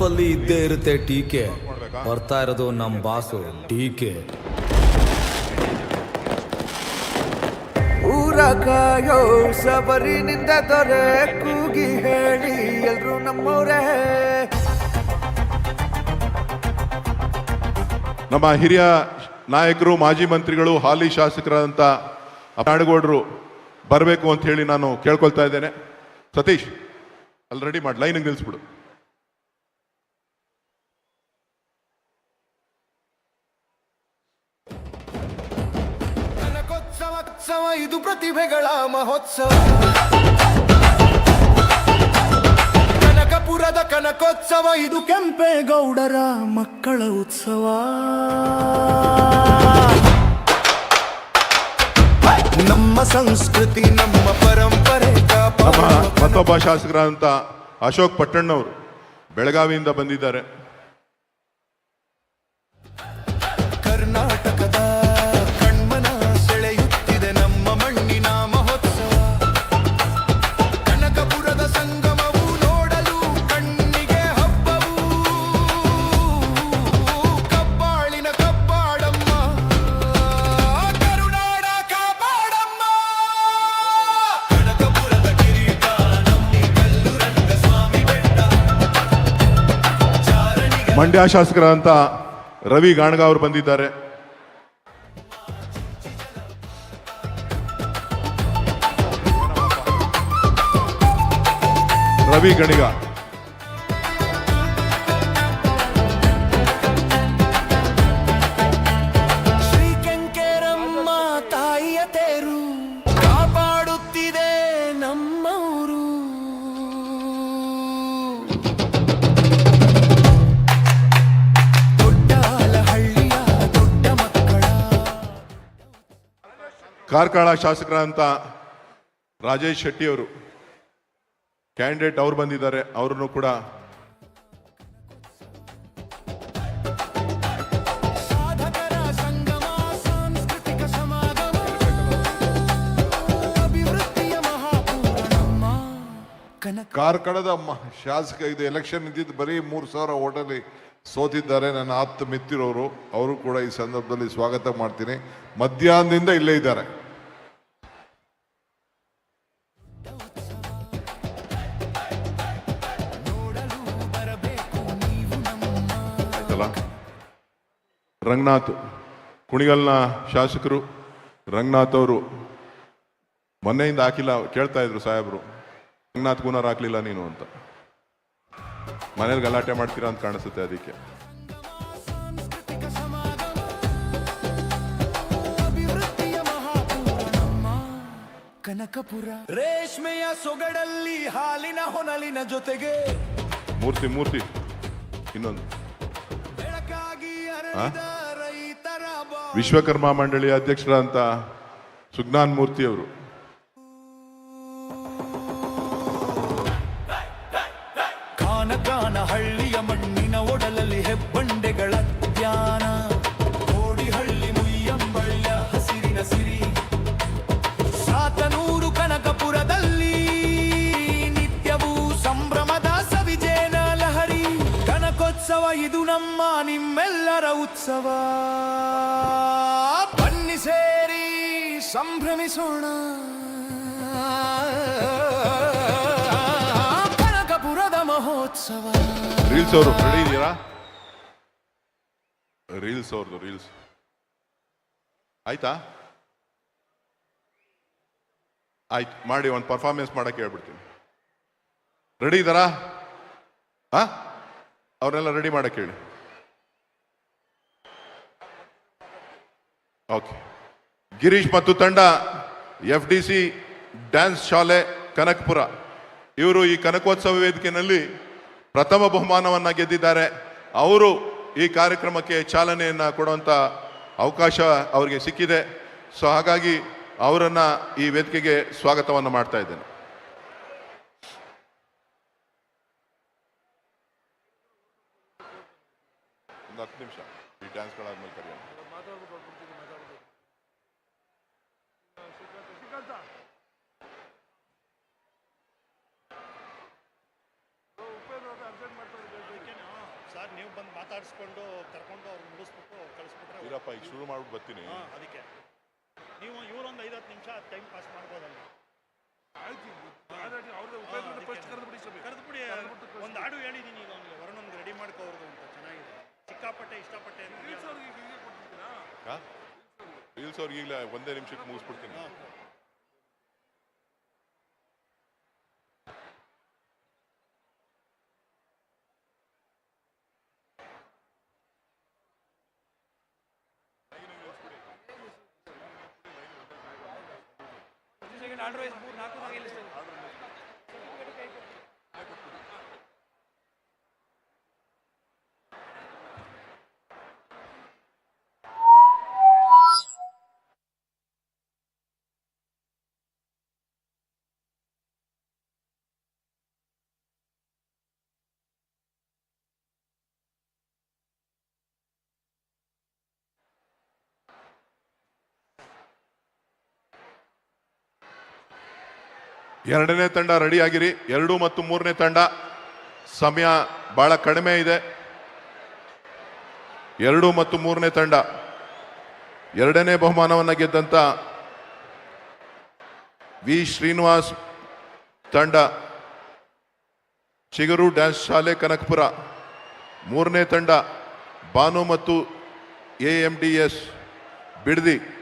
ಲೈಫಲ್ಲಿ ಇದ್ದೇ ಇರುತ್ತೆ ಟೀಕೆ ಬರ್ತಾ ಇರೋದು ನಮ್ಮ ಬಾಸು ಟೀಕೆ ಊರ ಕಾಯೋ ಸಬರಿನಿಂದ ದೊರೆ ಕೂಗಿ ಹೇಳಿ ಎಲ್ರು ನಮ್ಮವರೇ. ನಮ್ಮ ಹಿರಿಯ ನಾಯಕರು ಮಾಜಿ ಮಂತ್ರಿಗಳು ಹಾಲಿ ಶಾಸಕರಾದಂಥ ನಾಡಗೌಡರು ಬರಬೇಕು ಅಂತ ಹೇಳಿ ನಾನು ಕೇಳ್ಕೊಳ್ತಾ ಇದ್ದೇನೆ. ಸತೀಶ್ ಅಲ್ಲಿ ರೆಡಿ ಮಾಡಿ ಲೈನಿಗೆ ನಿಲ್ಲಿಸ್ಬಿಡು ಉತ್ಸವ ಇದು ಪ್ರತಿಭೆಗಳ ಮಹೋತ್ಸವ. ಕನಕಪುರದ ಕನಕೋತ್ಸವ ಇದು ಕೆಂಪೇಗೌಡರ ಮಕ್ಕಳ ಉತ್ಸವ. ನಮ್ಮ ಸಂಸ್ಕೃತಿ ನಮ್ಮ ಪರಂಪರೆ ಮತ್ತೊಬ್ಬ ಶಾಸಕರಾದಂಥ ಅಶೋಕ್ ಪಟ್ಟಣ್ಣವರು ಬೆಳಗಾವಿಯಿಂದ ಬಂದಿದ್ದಾರೆ. ಮಂಡ್ಯ ಶಾಸಕರಾದಂಥ ರವಿ ಗಾಣಗ ಅವರು ಬಂದಿದ್ದಾರೆ. ರವಿ ಗಣಿಗ. ಕಾರ್ಕಳ ಶಾಸಕರಾದಂಥ ರಾಜೇಶ್ ಶೆಟ್ಟಿ ಅವರು ಕ್ಯಾಂಡಿಡೇಟ್ ಅವ್ರು ಬಂದಿದ್ದಾರೆ ಅವರನ್ನು ಕೂಡ ಕಾರ್ಕಳದ ಶಾಸಕ ಇದು ಎಲೆಕ್ಷನ್ ಇದ್ದಿದ್ದು ಬರೀ ಮೂರು ಸಾವಿರ ಓಟಲ್ಲಿ ಸೋತಿದ್ದಾರೆ ನನ್ನ ಆಪ್ತ ಮಿತ್ತಿರೋರು ಅವರು ಕೂಡ ಈ ಸಂದರ್ಭದಲ್ಲಿ ಸ್ವಾಗತ ಮಾಡ್ತೀನಿ. ಮಧ್ಯಾಹ್ನದಿಂದ ಇಲ್ಲೇ ಇದ್ದಾರೆ. ಆಯ್ತಲ್ಲ ರಂಗನಾಥ್ ಕುಣಿಗಲ್ನ ಶಾಸಕರು ರಂಗನಾಥ್ ಅವರು ಮೊನ್ನೆಯಿಂದ ಹಾಕಿಲ್ಲ ಕೇಳ್ತಾ ಇದ್ರು ಸಾಹೇಬರು. ರಂಗನಾಥ್ ಗುಣರ್ ಹಾಕ್ಲಿಲ್ಲ ನೀನು ಅಂತ. ಮನೇಲಿ ಗಲಾಟೆ ಮಾಡ್ತೀರಾ ಅಂತ ಕಾಣಿಸುತ್ತೆ ಅದಕ್ಕೆ. ಕನಕಪುರ ರೇಷ್ಮೆಯ ಸೊಗಡಲ್ಲಿ ಹಾಲಿನ ಹೊನಲಿನ ಜೊತೆಗೆ ಮೂರ್ತಿ ಮೂರ್ತಿ. ಇನ್ನೊಂದು. ವಿಶ್ವಕರ್ಮ ಮಂಡಳಿಯ ಅಧ್ಯಕ್ಷರಾದಂಥ ಸುಜ್ಞಾನ್ ಮೂರ್ತಿ ಉತ್ಸವ ಬನ್ನಿ ಸೇರಿ, ಸಂಭ್ರಮಿಸೋಣ. ಕನಕಪುರದ ಮಹೋತ್ಸವ. ರೀಲ್ಸ್ ಅವರು ರೆಡಿ ರೀಲ್ಸ್ ಅವ್ರದ್ದು ರೀಲ್ಸ್. ಆಯ್ತಾ? ಆಯ್ತು, ಮಾಡಿ, ಒಂದು ಪರ್ಫಾರ್ಮೆನ್ಸ್ ಮಾಡಕ್ಕೆ ಹೇಳ್ಬಿಡ್ತೀನಿ. ರೆಡಿ ಇದ್ದಾರಾ? ಹಾಂ ಅವರೆಲ್ಲ ರೆಡಿ ಮಾಡಕ್ಕೆ ಹೇಳಿ. ಓಕೆ. ಗಿರೀಶ್ ಮತ್ತು ತಂಡ ಎಫ್ ಡಿ ಸಿ ಡ್ಯಾನ್ಸ್ ಶಾಲೆ, ಕನಕಪುರ. ಇವರು ಈ ಕನಕೋತ್ಸವ ವೇದಿಕೆಯಲ್ಲಿ ಪ್ರಥಮ ಬಹುಮಾನವನ್ನು ಗೆದ್ದಿದ್ದಾರೆ. ಅವರು ಈ ಕಾರ್ಯಕ್ರಮಕ್ಕೆ ಚಾಲನೆಯನ್ನ ಕೊಡುವಂತ ಅವಕಾಶ ಅವರಿಗೆ ಸಿಕ್ಕಿದೆ. ಸೊ ಹಾಗಾಗಿ ಅವರನ್ನು ಈ ವೇದಿಕೆಗೆ ಸ್ವಾಗತವನ್ನು ಮಾಡ್ತಾ ಇದ್ದೇನೆ ಒಂದು ಹತ್ತು ನಿಮಿಷ ಈ ಡ್ಯಾನ್ಸ್ಗಳಾದ್ಮೇಲೆ ಕರೆಯೋಣ ಸರ್ ನೀವು ಬಂದು ಮಾತಾಡಿಸ್ಕೊಂಡು ಕರ್ಕೊಂಡು ಅವ್ರು ಮುಗಿಸ್ಬಿಟ್ಟು ಕಳಿಸ್ಬಿಟ್ರೆ ಇರಪ್ಪ ಈಗ ಶುರು ಮಾಡ್ಬಿಟ್ಟು ಬರ್ತೀನಿ. ಹಾಂ ಅದಕ್ಕೆ. ನೀವು ಇವರೊಂದು ಐದು ಹತ್ತು ನಿಮಿಷ ಟೈಮ್ ಪಾಸ್ ಮಾಡ್ಬೋದಲ್ಲಿ. ಕರೆದ್ಬಿಡಿ ಒಂದು ಹಾಡು ಹೇಳಿದ್ದೀನಿ ಈಗ ಅವ್ನಿಗೆ ವರುಣನ್ಗೆ ರೆಡಿ ಮಾಡ್ಕೋರ್ದು ಅಂತ ಚೆನ್ನಾಗಿದೆ. ಸಿಕ್ಕಾಪಟ್ಟೆ ಇಷ್ಟಪಟ್ಟೆ ಅಂತ ರೀಲ್ಸ್ ಅವ್ರಿಗೆ ಈಗಲೇ ಒಂದೇ ನಿಮಿಷಕ್ಕೆ ಮುಗಿಸ್ಬಿಡ್ತೀನಿ. ಹಾಂ ನನಗೆ ಆರ್ಡರ್ ವೈಸ್ ಮೂರು ನಾಲ್ಕು ನಾಲ್ಕು ನಿಲ್ಲಿಸ್ತದೆ ಎರಡನೇ ತಂಡ ರೆಡಿ ಆಗಿರಿ. ಎರಡು ಮತ್ತು ಮೂರನೇ ತಂಡ. ಸಮಯ ಬಹಳ ಕಡಿಮೆ ಇದೆ. ಎರಡು ಮತ್ತು ಮೂರನೇ ತಂಡ. ಎರಡನೇ ಬಹುಮಾನವನ್ನು ಗೆದ್ದಂತ ವಿ. ಶ್ರೀನಿವಾಸ್ ತಂಡ. ಚಿಗರು ಡ್ಯಾನ್ಸ್ ಶಾಲೆ, ಕನಕಪುರ. ಮೂರನೇ ತಂಡ. ಬಾನು ಮತ್ತು A M D S Bidadi.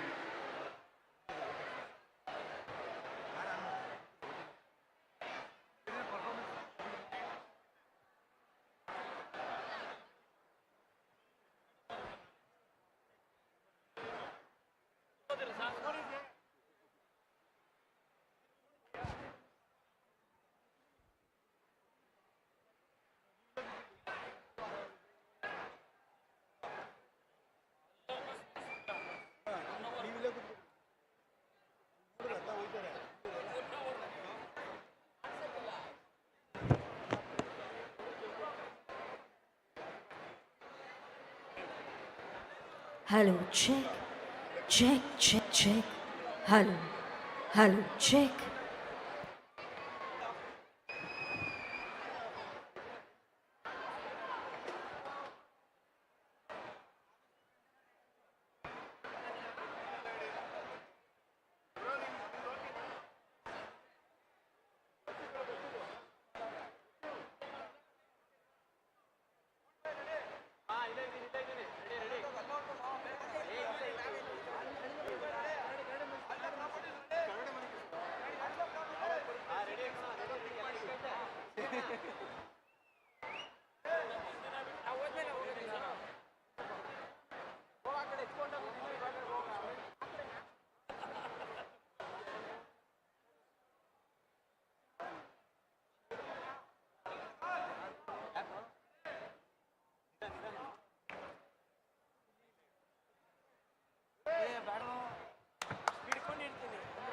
Hello, check. Check, check, check. Hello. Hello, check.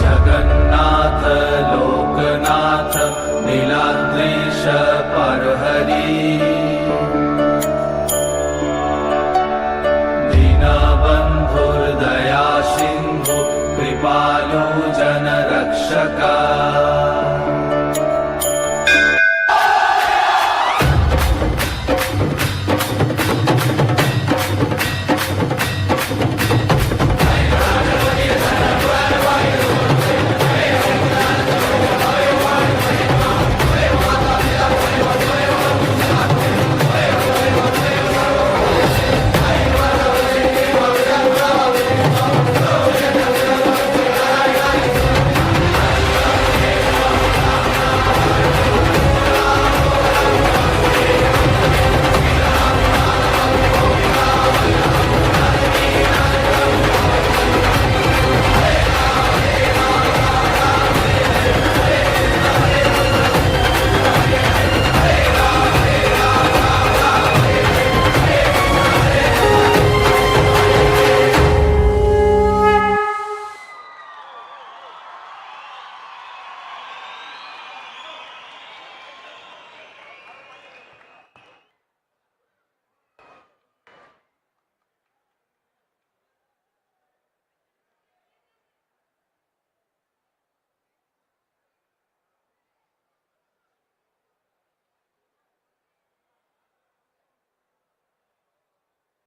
Jagannath. Loknath नीलाद्रीश परहरी। दीनबन्धुर्दया सिन्धु कृपालु जनरक्षका